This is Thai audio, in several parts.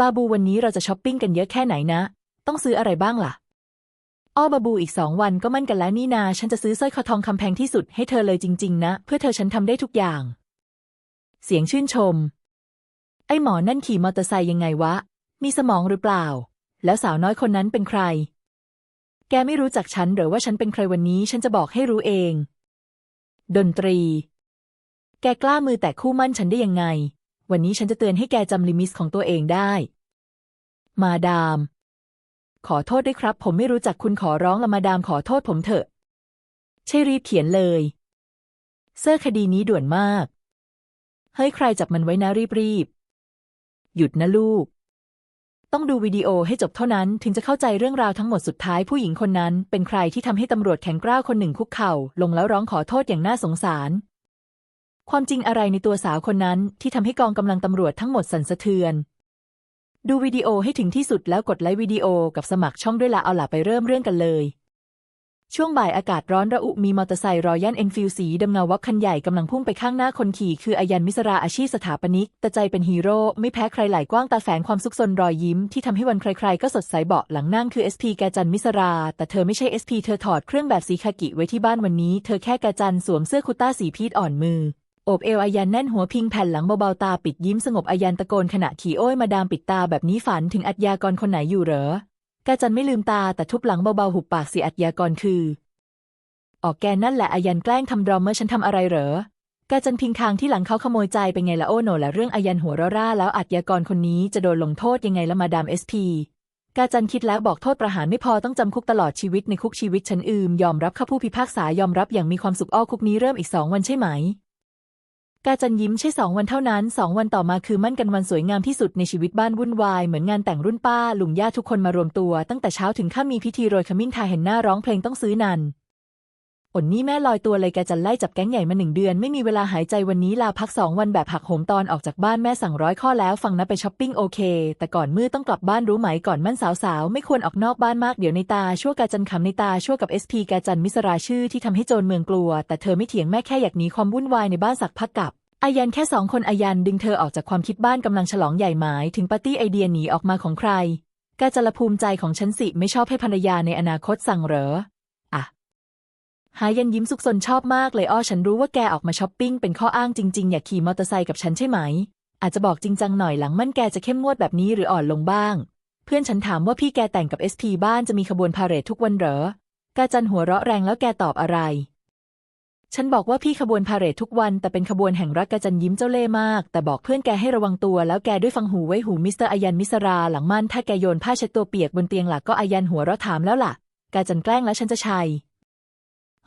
บาบูวันนี้เราจะช้อปปิ้งกันเยอะแค่ไหนนะ ต้องซื้ออะไรบ้างล่ะ อ้อบาบูอีกสองวันก็มั่นกันแล้วนี่นา ฉันจะซื้อสร้อยคอทองคำแพงที่สุดให้เธอเลยจริง ๆ นะ เพื่อเธอฉันทำได้ทุกอย่าง เสียงชื่นชม ไอ้หมอนั่นขี่มอเตอร์ไซค์ยังไงวะ มีสมองหรือเปล่า แล้วสาวน้อยคนนั้นเป็นใคร แกไม่รู้จักฉันหรือว่าฉันเป็นใครวันนี้ ฉันจะบอกให้รู้เอง ดนตรี แกกล้ามือแตะคู่มั่นฉันได้ยังไง วันนี้ฉันจะเตือนให้แกจำลิมิตของตัวเองได้ มาดาม ขอโทษด้วยครับ ผมไม่รู้จักคุณขอร้องละมาดามขอโทษผมเถอะ ใช่รีบเขียนเลย เซอร์คดีนี้ด่วนมาก เฮ้ยใครจับมันไว้นะรีบรีบ หยุดนะลูก ต้องดูวิดีโอให้จบเท่านั้นถึงจะเข้าใจเรื่องราวทั้งหมดสุดท้ายผู้หญิงคนนั้น เป็นใครที่ทำให้ตำรวจแข็งกร้าวคนหนึ่งคุกเข่า ลงแล้วร้องขอโทษอย่างน่าสงสาร ความจริงอะไรในตัวสาวคนนั้นที่ทำให้กองกำลังตำรวจทั้งหมดสั่นสะเทือน ดูวิดีโอให้ถึงที่สุดแล้วกดไลค์วิดีโอกับสมัครช่องด้วยละเอาล่ะไปเริ่มเรื่องกันเลย ช่วงบ่ายอากาศร้อนระอุมีมอเตอร์ไซค์รอยัลเอ็นฟิลสีดำเงาวับคันใหญ่กำลังพุ่งไปข้างหน้าคนขี่คืออายันมิสราอาชีพสถาปนิก แต่ใจเป็นฮีโร่ไม่แพ้ใครไหลกว้างตาแฝงความซุกซนรอยยิ้มที่ทำให้วันใครๆก็สดใสเบาะหลังนั่งคือ SP แกจันมิสรา แต่เธอไม่ใช่ SP เธอถอดเครื่องแบบสีคากิไว้ที่บ้านวันนี้ เธอแค่แกจันสวมเสื้อคุต้าสีพีชอ่อนมือ อบเอวอายันแน่นหัวพิงแผ่นหลังเบาๆตาปิดยิ้มสงบอายันตะโกนขณะขี่โอ้ยมาดามปิดตาแบบนี้ฝันถึงอัจยากรคนไหนอยู่เหรอกาจันไม่ลืมตาแต่ทุบหลังเบาๆหุบปากสิอัจยากรคือ ออกแกนั่นแหละอายันแกล้งทำดรอมเมอร์ฉันทำอะไรเหรอกาจันพิงคางที่หลังเขาขโมยใจเป็นไงละโอโนและเรื่องอายันหัวเราร่าแล้วอัจยากรคนนี้จะโดนลงโทษยังไงละมาดามเอสพีกาจันคิดแล้วบอกโทษประหารไม่พอต้องจำคุกตลอดชีวิตในคุกชีวิตฉันอืมยอมรับข้าผู้พิพากษายอมรับอย่างมีความสุขอ้อคุกนี้เริ่มอีกสองวันใช่ไหม กาจันยิ้มใช่สองวันเท่านั้นสองวันต่อมาคือมั่นกันวันสวยงามที่สุดในชีวิตบ้านวุ่นวาย เหมือนงานแต่งรุ่นป้าลุงย่าทุกคนมารวมตัว ตั้งแต่เช้าถึงค่ำมีพิธีโรยขมิ้นทาเห็นหน้าร้องเพลงต้องซื้อนันอ่นนี่แม่ลอยตัวเลยแกจันไล่จับแก๊งใหญ่มาหนึ่งเดือนไม่มีเวลาหายใจวันนี้ลาพักสองวันแบบหักโหมตอนออกจากบ้านแม่สั่งร้อยข้อแล้วฟังนะไปช้อปปิ้งโอเค แต่ก่อนมืดต้องกลับบ้านรู้ไหมก่อนมั่นสาวๆ ไม่ควรออกนอกบ้านมากเดี๋ยวในตา ชั่วกาจันขำในตาชั่วกับเอสพีกาจันมิสราชื่อที่ทำให้โจรเมืองกลัว แต่เธอไม่เถียงแม่แค่อยากหนีความวุ่นวายในบ้านสักพักกับ อายันแค่สองคนอายันดึงเธอออกจากความคิดบ้านกำลังฉลองใหญ่หมายถึงปาร์ตี้ไอเดียหนีออกมาของใครกาจละภูมิใจของฉันสิไม่ชอบให้ภรรยาในอนาคตสั่งเหรออะหายันยิ้มสุกซนชอบมากเลยอ้อฉันรู้ว่าแกออกมาช้อปปิ้งเป็นข้ออ้างจริงๆ อยากขี่มอเตอร์ไซค์กับฉันใช่ไหม อาจจะบอกจริงจังหน่อยหลังมั่นแกจะเข้มงวดแบบนี้หรืออ่อนลงบ้าง เพื่อนฉันถามว่าพี่แกแต่งกับเอสพีบ้านจะมีขบวนพาเหรดทุกวันเหรอกาจันหัวเราะแรงแล้วแกตอบอะไร ฉันบอกว่าพี่ขบวนพาเหรดทุกวัน แต่เป็นขบวนแห่งรักกาจันยิ้มเจ้าเล่ห์มาก แต่บอกเพื่อนแกให้ระวังตัว แล้วแกด้วยฟังหูไว้หูมิสเตอร์อายันมิสราหลังมั่นถ้าแกโยนผ้าเช็ดตัวเปียกบนเตียงหลักก็อายันหัวเราะถามแล้วล่ะ กาจันแกล้งแล้วฉันจะชัย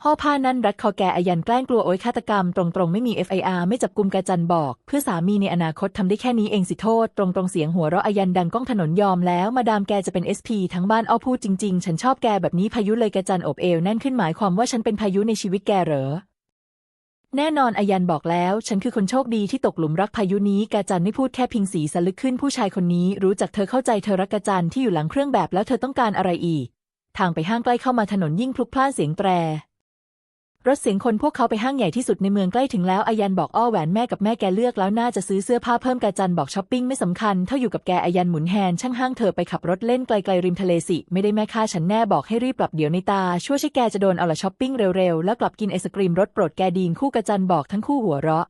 ห่อผ้านั้นรัดคอแกอายันแกล้งกลัวโอยฆาตกรรมตรงๆไม่มี FIR ไม่จับกลุมกาจันบอก เพื่อสามีในอนาคตทำได้แค่นี้เองสิโทษ ตรงๆเสียงหัวเราะอายันดังก้องถนนยอมแล้ว มาดามแกจะเป็น SP ทั้งบ้านอ้อพูดจริง ๆ ฉันชอบแกแบบนี้พายุเลยกาจันอบเอวแน่นขึ้นหมายความว่าฉันเป็นพายุในชีวิตแกเหรอ แน่นอนอายันบอกแล้ว ฉันคือคนโชคดีที่ตกหลุมรักพายุนี้ กาจันไม่พูดแค่พิงสีสลึกขึ้นผู้ชายคนนี้ รู้จักเธอเข้าใจเธอรักกาจันที่อยู่หลังเครื่องแบบแล้วเธอต้องการอะไรอีก ทางไปห้างใกล้เข้ามาถนนยิ่งพลุกพล่านเสียงแตร รถเสียงคนพวกเขาไปห้างใหญ่ที่สุดในเมืองใกล้ถึงแล้วอายันบอกอ้อแหวนแม่กับแม่แกเลือกแล้วน่าจะซื้อเสื้อผ้าเพิ่มกาจันบอกช้อปปิ้งไม่สำคัญเท่าอยู่กับแกอายันหมุนแฮนช่างห้างเธอไปขับรถเล่นไกลๆริมทะเลสิ ไม่ได้แม่ค่าฉันแน่บอกให้รีบกลับเดี๋ยวในตาช่วยใช่แกจะโดนเอาละช้อปปิ้งเร็วๆ แล้วกลับกินไอศกรีมรสโปรดแกดีนคู่กาจันบอกทั้งคู่หัวเราะ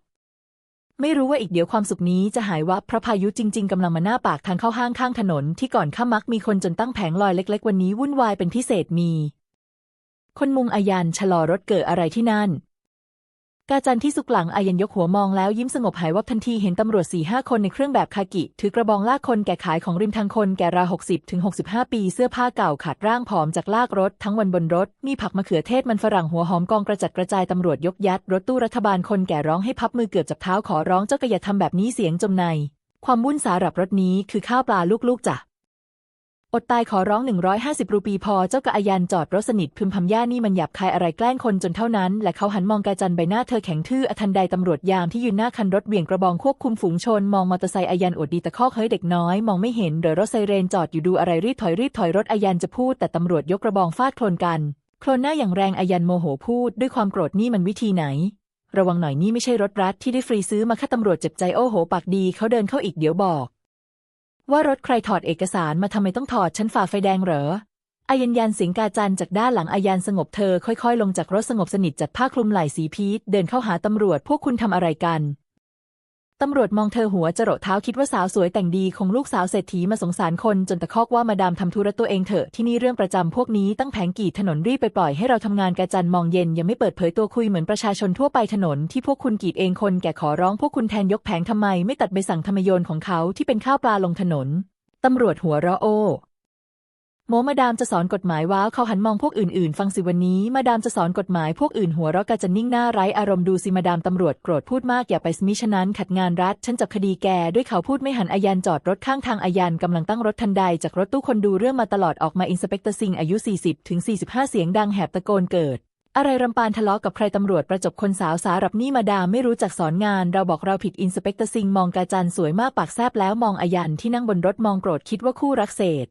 ไม่รู้ว่าอีกเดี๋ยวความสุขนี้จะหายวับเพราะพายุจริง ๆกำลังมาหน้าปากทางเข้าห้างข้างถนนที่ก่อนข้ามักมีคนจนตั้งแผงลอยเล็ก ๆ วันนี้วุ่นวายเป็นพิเศษมี คนมุงอายันชะลอรถเกิดอะไรที่นั่น กาจันที่สุกหลังอายันยกหัวมองแล้วยิ้มสงบหายวับทันทีเห็นตำรวจสี่ห้าคนในเครื่องแบบคากิ ถือกระบองลากคนแก่ขายของริมทางคนแก่ราวหกสิบถึงหกสิบห้าปีเสื้อผ้าเก่าขาดร่างผอมจากลากรถ ทั้งวันบนรถ มีผักมะเขือเทศมันฝรั่งหัวหอมกองกระจัดกระจายตำรวจยกยัด รถตู้รัฐบาลคนแก่ร้องให้พับมือเกือบจับเท้าขอร้องเจ้ากระยาทำแบบนี้เสียงจมใน ความวุ่นสารับรถนี้คือข้าวปลาลูกๆจ้ะ อดตายขอร้อง 150 รูปีพอเจ้ากะอายันจอดรถสนิทพึมพำย่านี่มันหยาบคายอะไรแกล้งคนจนเท่านั้น และเขาหันมองกาจันใบหน้าเธอแข็งทื่ออทันใดตำรวจยามที่ยืนหน้าคันรถเบี่ยงกระบองควบคุมฝูงชน มองมอเตอร์ไซค์อายันอดดีตะคอกเฮ้ยเด็กน้อย มองไม่เห็นเดี๋ยรถไซเรนจอดอยู่ดูอะไรรีบถอยรีบถอยรถอายันจะพูด แต่ตำรวจยกกระบองฟาดโคลนกัน โคลนหน้าอย่างแรงอายันโมโหพูด ด้วยความโกรธนี่มันวิธีไหน ระวังหน่อยนี่ไม่ใช่รถรัฐที่ได้ฟรีซื้อมาค่าตำรวจเจ็บใจโอ้โหปากดีเขาเดินเข้าอีกเดี๋ยวบอก ว่ารถใครถอดเอกสารมาทำไมต้องถอดฉันฝ่าไฟแดงเหรออายันยันสิงกาจันจากด้านหลังอายันสงบเธอค่อยๆ ลงจากรถสงบสนิทจัดผ้าคลุมไหล่สีพีชเดินเข้าหาตำรวจพวกคุณทำอะไรกัน ตำรวจมองเธอหัวจรดเท้าคิดว่าสาวสวยแต่งดีคงลูกสาวเศรษฐีมาสงสารคนจนตะคอกว่ามาดามทำธุระตัวเองเถอะที่นี่เรื่องประจำพวกนี้ตั้งแผงกีดถนนรีบไปปล่อยให้เราทำงานกาจันมองเย็นยังไม่เปิดเผยตัวคุยเหมือนประชาชนทั่วไปถนนที่พวกคุณกีดเองคนแก่ขอร้องพวกคุณแทนยกแผงทำไมไม่ตัดใบสั่งธรรมโยนของเขาที่เป็นข้าวปลาลงถนนตำรวจหัวเราะโอ โมมาดามจะสอนกฎหมายว้าวเขาหันมองพวกอื่นๆ ฟังสิวันนี้ มาดามจะสอนกฎหมายพวกอื่นหัวเราะกะจะนิ่งหน้าไร้อารมณ์ดูสิมาดามตำรวจโกรธพูดมากอย่าไปสมิฉะนั้นขัดงานรัฐ ฉันจับคดีแกด้วยเขาพูดไม่หันอายันจอดรถข้างทางอายันกำลังตั้งรถทันใด จากรถตู้คนดูเรื่องมาตลอดออกมาอินสเปกเตอร์ซิงอายุ 40ถึง45 เสียงดังแหบตะโกนเกิดอะไรรำปานทะเลาะกับใครตำรวจประจบคนสาวสารับนี่มาดามไม่รู้จักสอนงาน เราบอกเราผิดอินสเปกเตอร์ซิงมองกาจันสวยมากปากแซบแล้วมองอายันที่นั่งบนรถมองโกรธคิดว่าคู่รักเศษ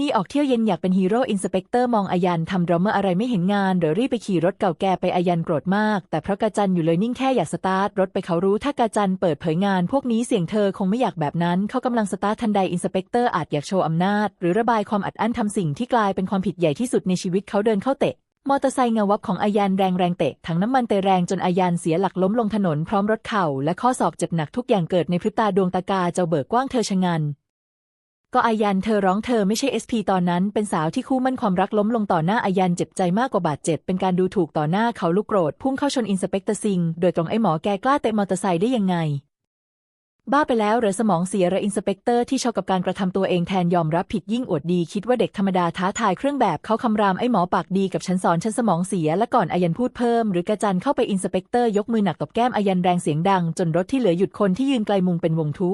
นี่ออกเที่ยวเย็นอยากเป็นฮีโร่อินสเปกเตอร์มองอายันทำดราม่าอะไรไม่เห็นงานเดี๋ยวรีบไปขี่รถเก่าแก่ไปอายันโกรธมาก แต่เพราะกาจันอยู่เลยนิ่งแค่อยากสตาร์ทรถไปเขารู้ถ้ากาจันเปิดเผยงาน พวกนี้เสียงเธอคงไม่อยากแบบนั้น เขากำลังสตาร์ททันใดอินสเปกเตอร์อาจอยากโชว์อำนาจ หรือระบายความอัดอั้นทำสิ่งที่กลายเป็นความผิดใหญ่ที่สุดในชีวิตเขาเดินเข้าเตะมอเตอร์ไซค์เงาวับของอายันแรงแรงเตะถังน้ำมันเตะแรงจนอายันเสียหลักล้มลงถนนพร้อมรถเข่าและข้อศอกเจ็บหนักทุกอย่างเกิดในพริบตาดวงตากาเจ้าเบิกกว้างเธอชะงัน ก็อายันเธอร้องเธอไม่ใช่เอสพีตอนนั้นเป็นสาวที่คู่มั่นความรักล้มลงต่อหน้าอายันเจ็บใจมากกว่าบาดเจ็บ เป็นการดูถูกต่อหน้าเขาลูกโกรธพุ่งเข้าชนอินสเปกเตอร์ซิง โดยตรงไอ้หมอแกกล้าเตะมอเตอร์ไซค์ได้ยังไง บ้าไปแล้วหรือสมองเสียหระอินสเปกเตอร์ที่ชอบกับการกระทำตัวเองแทนยอมรับผิดยิ่งอวดดี คิดว่าเด็กธรรมดาท้าทายเครื่องแบบเขาคำรามไอ้หมอปากดีกับฉันสอนฉันสมองเสียและก่อนอายันพูดเพิ่ม หรือกระจันเข้าไปอินสเปกเตอร์ยกมือหนักตบแก้มอายันแรงเสียงดัง จนรถที่เหลือหยุดคนที่ยืนไกลมุงเป็นวงทุ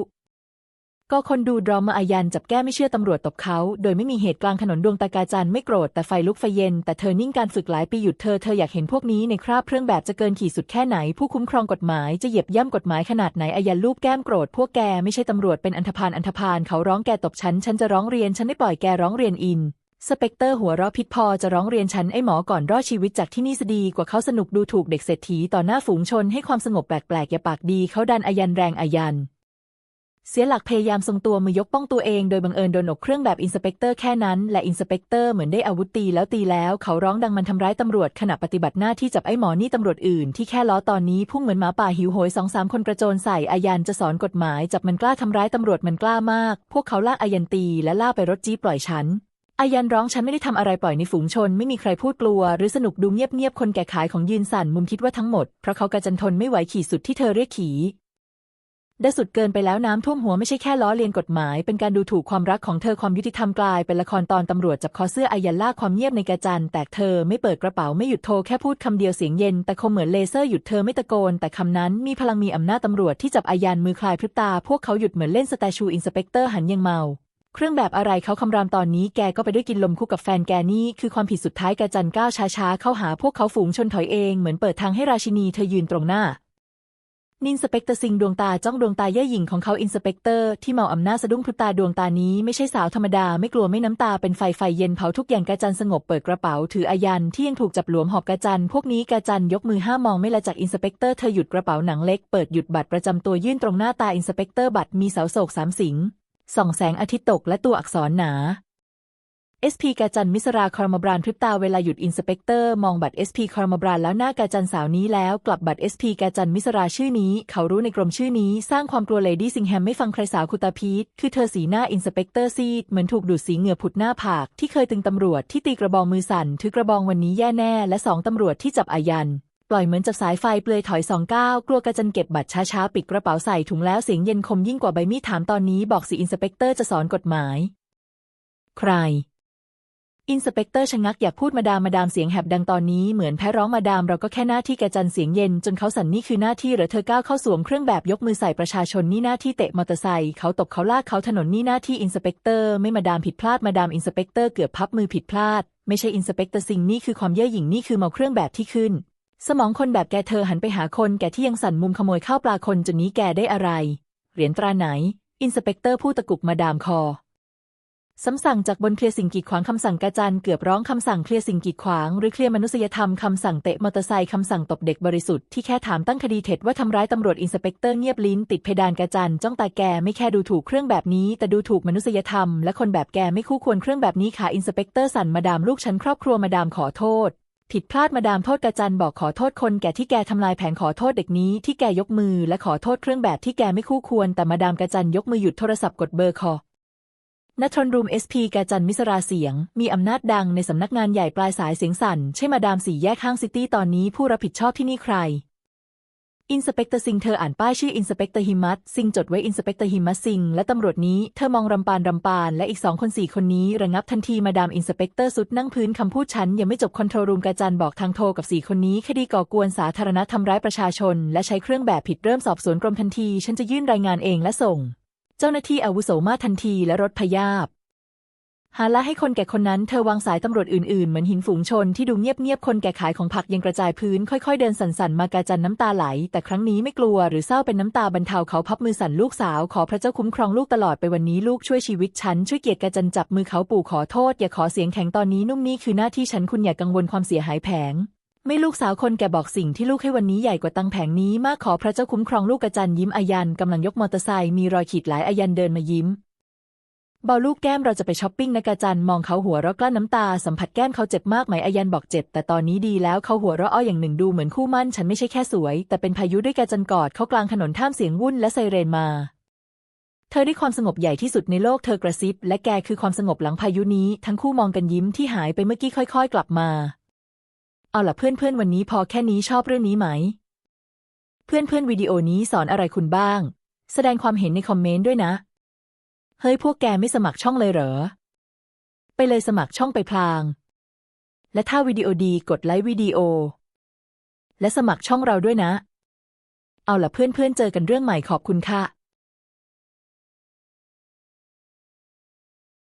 ก็คนดูดรามาอายันจับแก้ไม่เชื่อตำรวจตบเขา โดยไม่มีเหตุกลางถนนดวงตากาจันไม่โกรธแต่ไฟลุกไฟเย็น แต่เธอนิ่งการฝึกหลายปีหยุดเธอเธออยากเห็นพวกนี้ในคราบเครื่องแบบจะเกินขีดสุดแค่ไหน ผู้คุ้มครองกฎหมายจะเหยียบย่ำกฎหมายขนาดไหนอายันลูบแก้มโกรธพวกแกไม่ใช่ตำรวจเป็นอันธพาลอันธพาลเขาร้องแกตบฉันฉันจะร้องเรียนฉันไม่ปล่อยแกร้องเรียนอินสเปกเตอร์หัวเราะพิษพอจะร้องเรียนฉันไอ้หมอก่อนรอดชีวิตจากที่นี่สดีกว่าเขาสนุกดูถูกเด็กเศรษฐีต่อหน้าฝูงชนให้ความสงบแปลกๆอย่าปากดีเขาดันอายันแรงอายัน เสียหลักพยายามทรงตัวมือยกป้องตัวเองโดยบังเอิญโดนอกเครื่องแบบอินสเปกเตอร์แค่นั้น และอินสเปกเตอร์เหมือนได้อาวุธตีแล้วตีแล้ว เขาร้องดังมันทำร้ายตำรวจขณะปฏิบัติหน้าที่จับไอ้หมอนี่ตำรวจอื่นที่แค่ล้อตอนนี้พุ่งเหมือนหมาป่าหิวโหยสองสามคนกระโจนใส่อายันจะสอนกฎหมาย จับมันกล้าทำร้ายตำรวจมันกล้ามาก พวกเขาลากอายันตีและล่าไปรถจี๊ปปล่อยฉันอายันร้องฉันไม่ได้ทำอะไรปล่อยในฝูงชน ไม่มีใครพูดกลัว หรือสนุกดูเงียบๆคนแก่ขายของยืนสั่นมุมคิดว่าทั้งหมดเพราะเขากระจันทนไม่ไหวขี่สุดที่เธอเรียกขี่ ได้สุดเกินไปแล้วน้ำท่วมหัวไม่ใช่แค่ล้อเลียนกฎหมาย เป็นการดูถูกความรักของเธอความยุติธรรมกลาย เป็นละครตอนตำรวจจับคอเสื้ออายันลาความเงียบในกระจัน แต่เธอไม่เปิดกระเป๋าไม่หยุดโทรแค่พูดคำเดียวเสียงเย็น แต่คมเหมือนเลเซอร์หยุดเธอไม่ตะโกน แต่คำนั้นมีพลังมีอำนาจตำรวจที่จับอายันมือคลายพริบตา พวกเขาหยุดเหมือนเล่นสแตชูอินสเปกเตอร์หันยังเมาเครื่องแบบอะไรเขาคำรามตอนนี้แกก็ไปด้วยกินลมคู่กับแฟนแกนี่คือความผิดสุดท้ายกระจันก้าวช้าๆ เข้าหาพวกเขาฝูงชนถอยเองเหมือนเปิดทางให้ราชินีเธอยืนตรงหน้า นินสเปกเตอร์ซิงดวงตาจ้องดวงตาเย่อหยิ่งของเขาอินสเปกเตอร์ที่เมาอำนาจสะดุ้งพริบตาดวงตานี้ไม่ใช่สาวธรรมดาไม่กลัวไม่น้ำตาเป็นไฟไฟเย็นเผาทุกอย่างกระจันสงบเปิดกระเป๋าถืออายันที่ยังถูกจับหลวมหอบกระจันพวกนี้กระจันยกมือห้ามองไม่ละจากอินสเปกเตอร์เธอหยุดกระเป๋าหนังเล็กเปิดหยุดบัตรประจำตัวยื่นตรงหน้าตาอินสเปกเตอร์บัตรมีเสาโศกสามสิงส่องแสงอาทิตย์ตกและตัวอักษรหนา SP กาจันมิสราคอร์มบรานพริบตาเวลาหยุดอินสเปกเตอร์มองบัตร SP คอร์มบรานแล้วหน้ากาจันสาวนี้แล้วกลับบัตร SP กาจันมิสราชื่อนี้ เขารู้ในกรมชื่อนี้ สร้างความกลัวเลดี้ซิงแฮมไม่ฟังใครสาวคุตาพีทคือเธอสีหน้าอินสเปกเตอร์ซีดเหมือนถูกดูดสีเหงื่อผุดหน้าผาก ที่เคยตึงตำรวจที่ตีกระบองมือสั่นถือกระบองวันนี้แย่แน่ และสองตำรวจที่จับอายันปล่อยเหมือนจับสายไฟเปลือยถอยสองก้าวกลัวกระจันเก็บบัตรช้าๆ ปิดกระเป๋าใส่ถุงแล้วเสียงเย็นคมยิ่งกว่าใบมีดถามตอนนี้บอกสิอินสเปกเตอร์จะสอนกฎหมาย ใคร อินสเปกเตอร์ชะงักอยากพูดมาดามมาดามเสียงแหบดังตอนนี้เหมือนแพ้ร้องมาดามเราก็แค่หน้าที่แกจันเสียงเย็นจนเขาสั่นนี่คือหน้าที่หรือเธอก้าวเข้าสวมเครื่องแบบยกมือใส่ประชาชนนี่หน้าที่เตะมอเตอร์ไซค์เขาตบเขาลากเขาถนนนี่หน้าที่อินสเปกเตอร์ไม่มาดามผิดพลาดมาดามอินสเปกเตอร์เกือบพับมือผิดพลาด ไม่ใช่อินสเปกเตอร์ซิงนี่คือความเย่อหยิ่งนี่คือเมาเครื่องแบบที่ขึ้น สมองคนแบบแกเธอหันไปหาคนแกที่ยังสั่นมุมขโมยข้าวปลาคนจนนี้แกได้อะไรเหรียญตราไหนอินสเปกเตอร์พูดตะกุกมาดามคอ สำสั่งจากบนเคลียร์สิ่งกีดขวางคำสั่งกาจันเกือบร้องคำสั่งเคลียร์สิ่งกีดขวางหรือเคลียร์มนุษยธรรมคำสั่งเตะมอเตอร์ไซค์คำสั่งตบเด็กบริสุทธิ์ที่แค่ถามตั้งคดีเท็จว่าทำร้ายตำรวจอินสเปกเตอร์เงียบลิ้นติดเพดานกาจันจ้องตาแกไม่แค่ดูถูกเครื่องแบบนี้ แต่ดูถูกมนุษยธรรม และคนแบบแกไม่คู่ควรเครื่องแบบนี้ค่ะอินสเปกเตอร์สั่นมาดามลูกฉันครอบครัวมาดามขอโทษผิดพลาดมาดามโทษกาจันบอกขอโทษคนแก่ที่แกทำลายแผนขอโทษเด็กนี้ที่แกยกมือและขอโทษเครื่องแบบที่แกไม่คู่ควรแต่มาดามกาจันยกมือหยุดโทรศัพท์กดเบอร์คอ นทรนรูมเอสพีกาจันมิสราเสียง มีอำนาจดังในสำนักงานใหญ่ปลายสายเสียงสั่น ใช่มาดามสี่แยกข้างซิตี้ตอนนี้ผู้รับผิดชอบที่นี่ใคร อินสเปกเตอร์ซิงเธออ่านป้ายชื่ออินสเปกเตอร์ฮิมัตซิงจดไว้อินสเปกเตอร์ฮิมัตซิงและตำรวจนี้เธอมองรำปานรำปาน และอีกสองคนสี่คนนี้ระงับทันทีมาดามอินสเปกเตอร์สุดนั่งพื้นคำพูดฉันยังไม่จบคอนโทรลรูมกาจันบอกทางโทรกับสี่คนนี้คดีก่อกวนสาธารณะทำร้ายประชาชน และใช้เครื่องแบบผิดเริ่มสอบสวนกรมทันที ฉันจะยื่นรายงานเองและส่ง เจ้าหน้าที่อาวุโสมาทันทีและรถพยาบหาละให้คนแก่คนนั้นเธอวางสายตำรวจอื่นๆ เหมือนหินฝูงชนที่ดูเงียบๆ คนแก่ขายของผักยังกระจายพื้น ค่อยๆ เดินสั่นๆ มากาจันน้ำตาไหล แต่ครั้งนี้ไม่กลัวหรือเศร้าเป็นน้ำตาบรรเทาเขาพับมือสั่นลูกสาว ขอพระเจ้าคุ้มครองลูกตลอดไปวันนี้ลูกช่วยชีวิตฉัน ช่วยเกียรติกาจันจับมือเขาปู่ขอโทษ อย่าขอเสียงแข็งตอนนี้นุ่มนี่คือหน้าที่ฉันคุณอย่ากังวลความเสียหายแผง ไม่ลูกสาวคนแก่บอกสิ่งที่ลูกให้วันนี้ใหญ่กว่าตังแผงนี้มากขอพระเจ้าคุ้มครองลูกกาจันยิ้มอายันกำลังยกมอเตอร์ไซค์มีรอยขีดหลายอายันเดินมายิ้มเบาลูกแก้มเราจะไปช้อปปิ้งนะกาจันมองเขาหัวเราะกลั้นน้ำตาสัมผัสแก้มเขาเจ็บมากไหมอายันบอกเจ็บแต่ตอนนี้ดีแล้วเขาหัวเราะอ้ออย่างหนึ่งดูเหมือนคู่มั่นฉันไม่ใช่แค่สวย แต่เป็นพายุด้วยกาจันกอดเขากลางถนนท่ามเสียงวุ่นและไซเรนมาเธอได้ความสงบใหญ่ที่สุดในโลกเธอกระซิบ และแกคือความสงบหลังพายุนี้ ทั้งคู่มองกันยิ้มที่หายไปเมื่อกี้ค่อย ๆ กลับมา เอาล่ะเพื่อนๆวันนี้พอแค่นี้ชอบเรื่องนี้ไหม เพื่อนๆวิดีโอนี้สอนอะไรคุณบ้าง แสดงความเห็นในคอมเมนต์ด้วยนะ เฮ้ยพวกแกไม่สมัครช่องเลยเหรอ ไปเลยสมัครช่องไปพลาง และถ้าวิดีโอดีกดไลค์วิดีโอ และสมัครช่องเราด้วยนะ เอาล่ะเพื่อนๆเจอกันเรื่องใหม่ขอบคุณค่ะ